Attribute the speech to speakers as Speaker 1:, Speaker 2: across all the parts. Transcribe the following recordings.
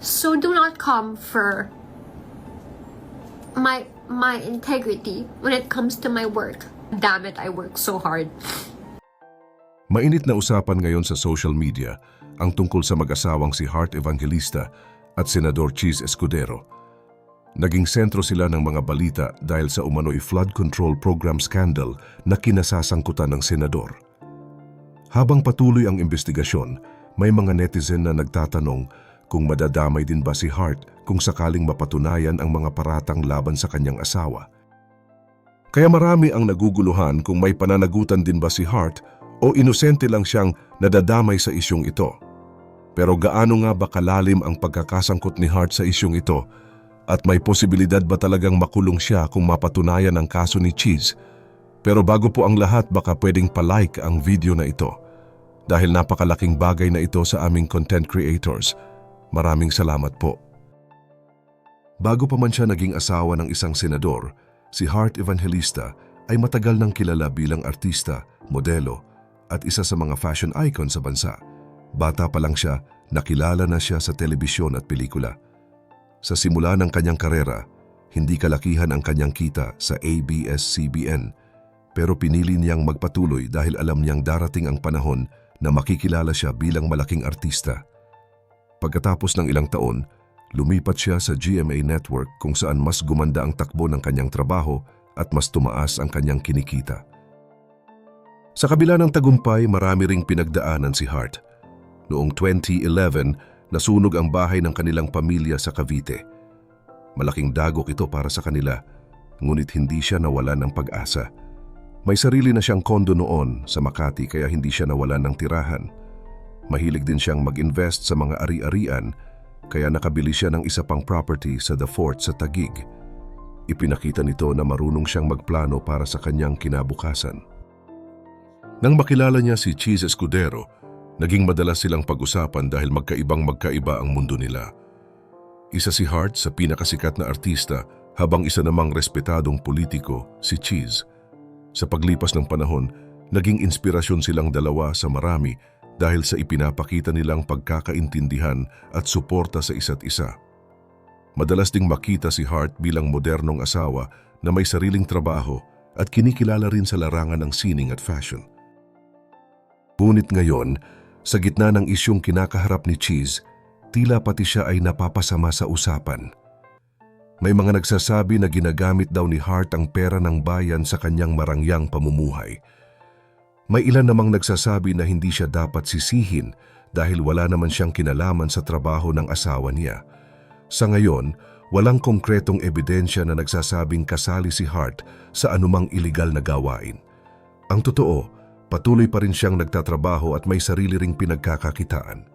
Speaker 1: So do not come for my my integrity when it comes to my work. Damn it, I work so hard.
Speaker 2: Mainit na usapan ngayon sa social media ang tungkol sa mag-asawang si Heart Evangelista at Senador Cheese Escudero. Naging sentro sila ng mga balita dahil sa umano'y flood control program scandal na kinasasangkutan ng senador. Habang patuloy ang investigasyon, may mga netizen na nagtatanong kung madadamay din ba si Hart kung sakaling mapatunayan ang mga paratang laban sa kanyang asawa. Kaya marami ang naguguluhan kung may pananagutan din ba si Hart o inosente lang siyang nadadamay sa isyong ito. Pero gaano nga ba kalalim ang pagkakasangkot ni Hart sa isyong ito at may posibilidad ba talagang makulong siya kung mapatunayan ang kaso ni Cheese? Pero bago po ang lahat baka pwedeng palike ang video na ito dahil napakalaking bagay na ito sa aming content creators. Maraming salamat po. Bago pa man siya naging asawa ng isang senador, si Hart Evangelista ay matagal nang kilala bilang artista, modelo, at isa sa mga fashion icon sa bansa. Bata pa lang siya, nakilala na siya sa telebisyon at pelikula. Sa simula ng kanyang karera, hindi kalakihan ang kanyang kita sa ABS-CBN, pero pinili niyang magpatuloy dahil alam niyang darating ang panahon na makikilala siya bilang malaking artista. Pagkatapos ng ilang taon, lumipat siya sa GMA Network kung saan mas gumanda ang takbo ng kanyang trabaho at mas tumaas ang kanyang kinikita. Sa kabila ng tagumpay, marami ring pinagdaanan si Hart. Noong 2011, nasunog ang bahay ng kanilang pamilya sa Cavite. Malaking dagok ito para sa kanila, ngunit hindi siya nawalan ng pag-asa. May sarili na siyang kondo noon sa Makati kaya hindi siya nawalan ng tirahan. Mahilig din siyang mag-invest sa mga ari-arian kaya nakabili siya ng isa pang property sa The Fort sa Tagig. Ipinakita nito na marunong siyang magplano para sa kanyang kinabukasan. Nang makilala niya si Cheese Escudero, naging madalas silang pag-usapan dahil magkaibang magkaiba ang mundo nila. Isa si Hart sa pinakasikat na artista habang isa namang respetadong politiko, si Cheese. Sa paglipas ng panahon, naging inspirasyon silang dalawa sa marami dahil sa ipinapakita nilang pagkakaintindihan at suporta sa isa't isa. Madalas ding makita si Hart bilang modernong asawa na may sariling trabaho at kinikilala rin sa larangan ng sining at fashion. Ngunit ngayon, sa gitna ng isyong kinakaharap ni Cheese, tila pati siya ay napapasama sa usapan. May mga nagsasabi na ginagamit daw ni Hart ang pera ng bayan sa kanyang marangyang pamumuhay. May ilan namang nagsasabi na hindi siya dapat sisihin dahil wala naman siyang kinalaman sa trabaho ng asawa niya. Sa ngayon, walang konkretong ebidensya na nagsasabing kasali si Hart sa anumang iligal na gawain. Ang totoo, patuloy pa rin siyang nagtatrabaho at may sarili ring pinagkakakitaan.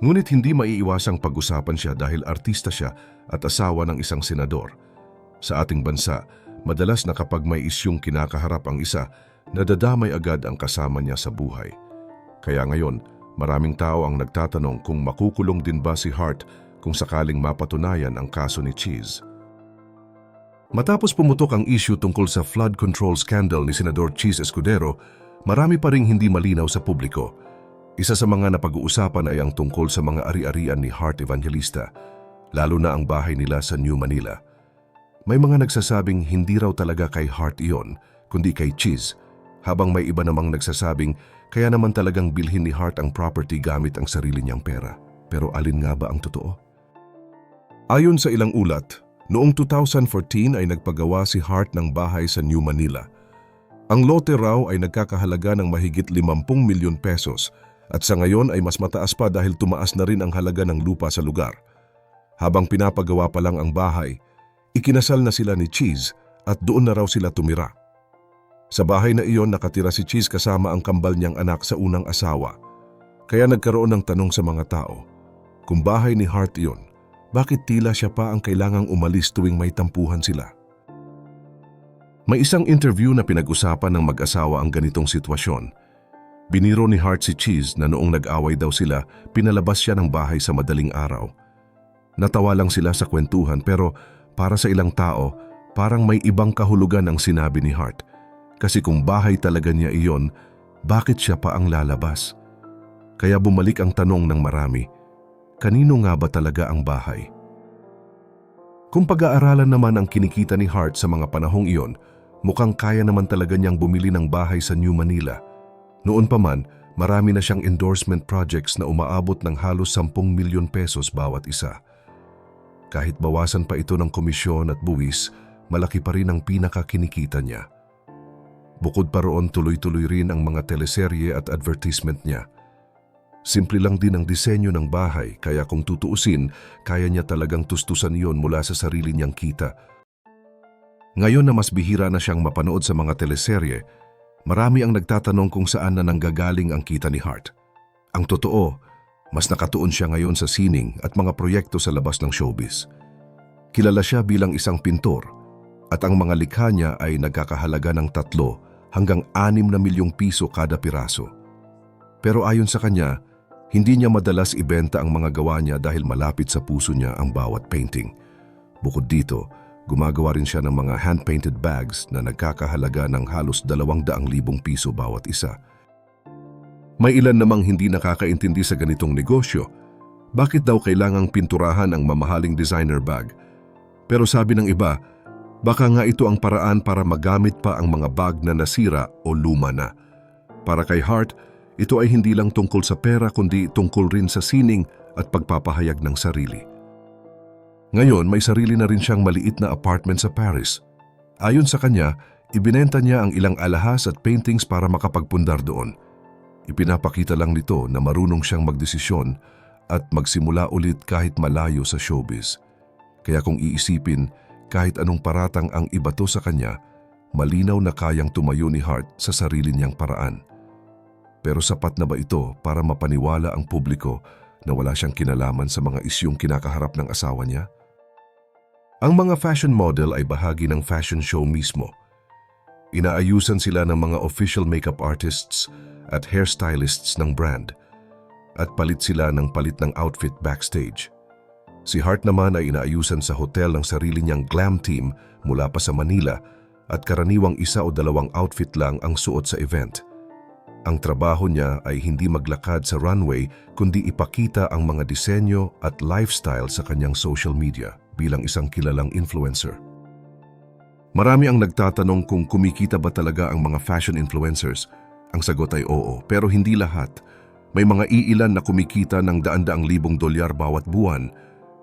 Speaker 2: Ngunit hindi maiiwasang pag-usapan siya dahil artista siya at asawa ng isang senador. Sa ating bansa, madalas na kapag may isyong kinakaharap ang isa, nadadamay agad ang kasama niya sa buhay. Kaya ngayon, maraming tao ang nagtatanong kung makukulong din ba si Hart kung sakaling mapatunayan ang kaso ni Cheese. Matapos pumutok ang issue tungkol sa flood control scandal ni Senador Cheese Escudero, marami pa ring hindi malinaw sa publiko. Isa sa mga napag-uusapan ay ang tungkol sa mga ari-arian ni Hart Evangelista, lalo na ang bahay nila sa New Manila. May mga nagsasabing hindi raw talaga kay Hart iyon, kundi kay Cheese, habang may iba namang nagsasabing kaya naman talagang bilhin ni Hart ang property gamit ang sarili niyang pera. Pero alin nga ba ang totoo? Ayon sa ilang ulat, noong 2014 ay nagpagawa si Hart ng bahay sa New Manila. Ang lote raw ay nagkakahalaga ng mahigit 50 milyon pesos at sa ngayon ay mas mataas pa dahil tumaas na rin ang halaga ng lupa sa lugar. Habang pinapagawa pa lang ang bahay, ikinasal na sila ni Cheese at doon na raw sila tumira. Sa bahay na iyon nakatira si Cheese kasama ang kambal niyang anak sa unang asawa. Kaya nagkaroon ng tanong sa mga tao, kung bahay ni Hart iyon, bakit tila siya pa ang kailangang umalis tuwing may tampuhan sila? May isang interview na pinag-usapan ng mag-asawa ang ganitong sitwasyon. Biniro ni Hart si Cheese na noong nag-away daw sila, pinalabas siya ng bahay sa madaling araw. Natawa lang sila sa kwentuhan pero para sa ilang tao, parang may ibang kahulugan ang sinabi ni Hart. Kasi kung bahay talaga niya iyon, bakit siya pa ang lalabas? Kaya bumalik ang tanong ng marami, kanino nga ba talaga ang bahay? Kung pag-aaralan naman ang kinikita ni Hart sa mga panahong iyon, mukhang kaya naman talaga niyang bumili ng bahay sa New Manila. Noon pa man, marami na siyang endorsement projects na umaabot ng halos 10 milyon pesos bawat isa. Kahit bawasan pa ito ng komisyon at buwis, malaki pa rin ang pinakakinikita niya. Bukod pa roon tuloy-tuloy rin ang mga teleserye at advertisement niya. Simple lang din ang disenyo ng bahay kaya kung tutuusin, kaya niya talagang tustusan yon mula sa sarili niyang kita. Ngayon na mas bihira na siyang mapanood sa mga teleserye, marami ang nagtatanong kung saan na nanggagaling ang kita ni Hart. Ang totoo, mas nakatuon siya ngayon sa sining at mga proyekto sa labas ng showbiz. Kilala siya bilang isang pintor at ang mga likha niya ay nagkakahalaga ng tatlo hanggang anim na milyong piso kada piraso. Pero ayon sa kanya, hindi niya madalas ibenta ang mga gawa niya dahil malapit sa puso niya ang bawat painting. Bukod dito, gumagawa rin siya ng mga hand-painted bags na nagkakahalaga ng halos 200,000 piso bawat isa. May ilan namang hindi nakakaintindi sa ganitong negosyo. Bakit daw kailangang pinturahan ang mamahaling designer bag? Pero sabi ng iba, baka nga ito ang paraan para magamit pa ang mga bag na nasira o luma na. Para kay Hart, ito ay hindi lang tungkol sa pera kundi tungkol rin sa sining at pagpapahayag ng sarili. Ngayon, may sarili na rin siyang maliit na apartment sa Paris. Ayon sa kanya, ibinenta niya ang ilang alahas at paintings para makapagpundar doon. Ipinapakita lang nito na marunong siyang magdesisyon at magsimula ulit kahit malayo sa showbiz. Kaya kung iisipin, kahit anong paratang ang ibato sa kanya, malinaw na kayang tumayo ni Hart sa sarili niyang paraan. Pero sapat na ba ito para mapaniwala ang publiko na wala siyang kinalaman sa mga isyong kinakaharap ng asawa niya? Ang mga fashion model ay bahagi ng fashion show mismo. Inaayusan sila ng mga official makeup artists at hairstylists ng brand at palit sila ng palit ng outfit backstage. Si Hart naman ay inaayusan sa hotel ng sarili niyang glam team mula pa sa Manila at karaniwang isa o dalawang outfit lang ang suot sa event. Ang trabaho niya ay hindi maglakad sa runway kundi ipakita ang mga disenyo at lifestyle sa kanyang social media bilang isang kilalang influencer. Marami ang nagtatanong kung kumikita ba talaga ang mga fashion influencers. Ang sagot ay oo, pero hindi lahat. May mga iilan na kumikita ng daan-daang libong dolyar bawat buwan,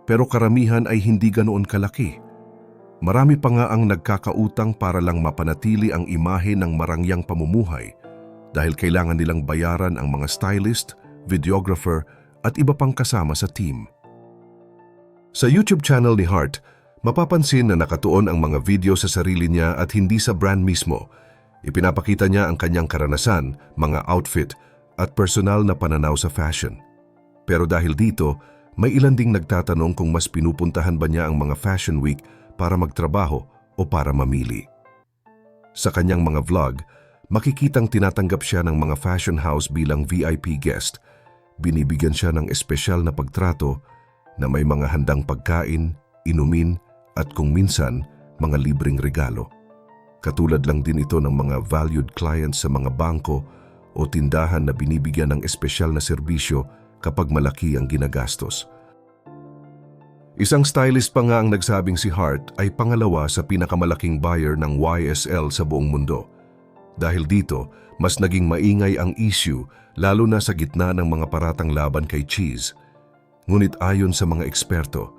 Speaker 2: pero karamihan ay hindi ganoon kalaki. Marami pa nga ang nagkakautang para lang mapanatili ang imahe ng marangyang pamumuhay dahil kailangan nilang bayaran ang mga stylist, videographer at iba pang kasama sa team. Sa YouTube channel ni Hart, mapapansin na nakatuon ang mga video sa sarili niya at hindi sa brand mismo. Ipinapakita niya ang kanyang karanasan, mga outfit at personal na pananaw sa fashion. Pero dahil dito, may ilan ding nagtatanong kung mas pinupuntahan ba niya ang mga fashion week para magtrabaho o para mamili. Sa kanyang mga vlog, makikitang tinatanggap siya ng mga fashion house bilang VIP guest. Binibigyan siya ng espesyal na pagtrato na may mga handang pagkain, inumin at kung minsan mga libreng regalo. Katulad lang din ito ng mga valued clients sa mga bangko o tindahan na binibigyan ng espesyal na serbisyo kapag malaki ang ginagastos. Isang stylist pa nga ang nagsabing si Hart ay pangalawa sa pinakamalaking buyer ng YSL sa buong mundo. Dahil dito, mas naging maingay ang issue lalo na sa gitna ng mga paratang laban kay Cheese. Ngunit ayon sa mga eksperto,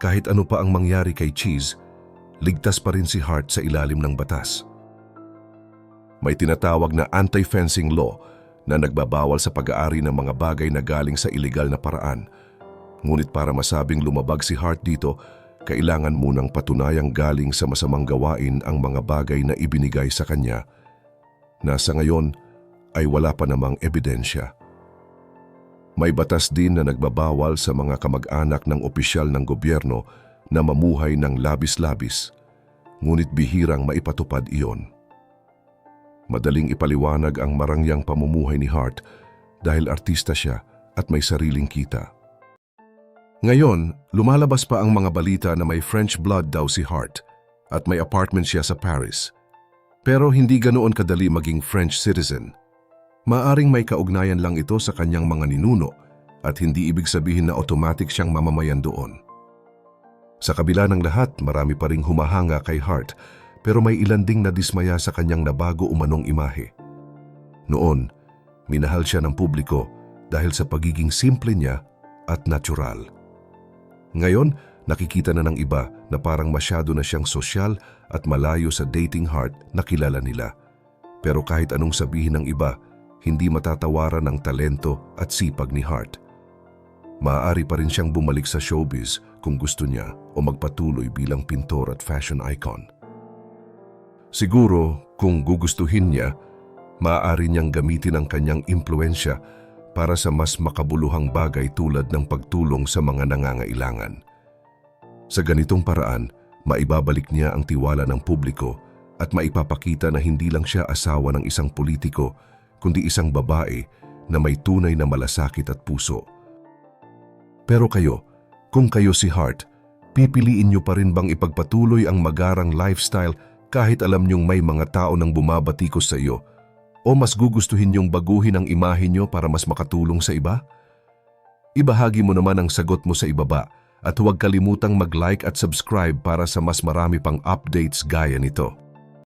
Speaker 2: kahit ano pa ang mangyari kay Cheese, ligtas pa rin si Hart sa ilalim ng batas. May tinatawag na anti-fencing law na nagbabawal sa pag-aari ng mga bagay na galing sa ilegal na paraan. Ngunit para masabing lumabag si Hart dito, kailangan munang patunayang galing sa masamang gawain ang mga bagay na ibinigay sa kanya na sa ngayon ay wala pa namang ebidensya. May batas din na nagbabawal sa mga kamag-anak ng opisyal ng gobyerno na mamuhay ng labis-labis, ngunit bihirang maipatupad iyon. Madaling ipaliwanag ang marangyang pamumuhay ni Hart dahil artista siya at may sariling kita. Ngayon, lumalabas pa ang mga balita na may French blood daw si Hart at may apartment siya sa Paris. Pero hindi ganoon kadali maging French citizen. Maaring may kaugnayan lang ito sa kanyang mga ninuno at hindi ibig sabihin na automatic siyang mamamayan doon. Sa kabila ng lahat, marami pa ring humahanga kay Hart pero may ilan ding nadismaya sa kanyang nabago umanong imahe. Noon, minahal siya ng publiko dahil sa pagiging simple niya at natural. Ngayon, nakikita na ng iba na parang masyado na siyang sosyal at malayo sa dating heart na kilala nila. Pero kahit anong sabihin ng iba, hindi matatawaran ng talento at sipag ni Hart. Maaari pa rin siyang bumalik sa showbiz kung gusto niya o magpatuloy bilang pintor at fashion icon. Siguro, kung gugustuhin niya, maaari niyang gamitin ang kanyang impluensya para sa mas makabuluhang bagay tulad ng pagtulong sa mga nangangailangan. Sa ganitong paraan, maibabalik niya ang tiwala ng publiko at maipapakita na hindi lang siya asawa ng isang politiko, kundi isang babae na may tunay na malasakit at puso. Pero kayo, kung kayo si Hart, pipiliin niyo pa rin bang ipagpatuloy ang magarang lifestyle kahit alam niyong may mga tao nang bumabatikos sa iyo? O mas gugustuhin niyong baguhin ang imahe niyo para mas makatulong sa iba? Ibahagi mo naman ang sagot mo sa ibaba at huwag kalimutang mag-like at subscribe para sa mas marami pang updates gaya nito.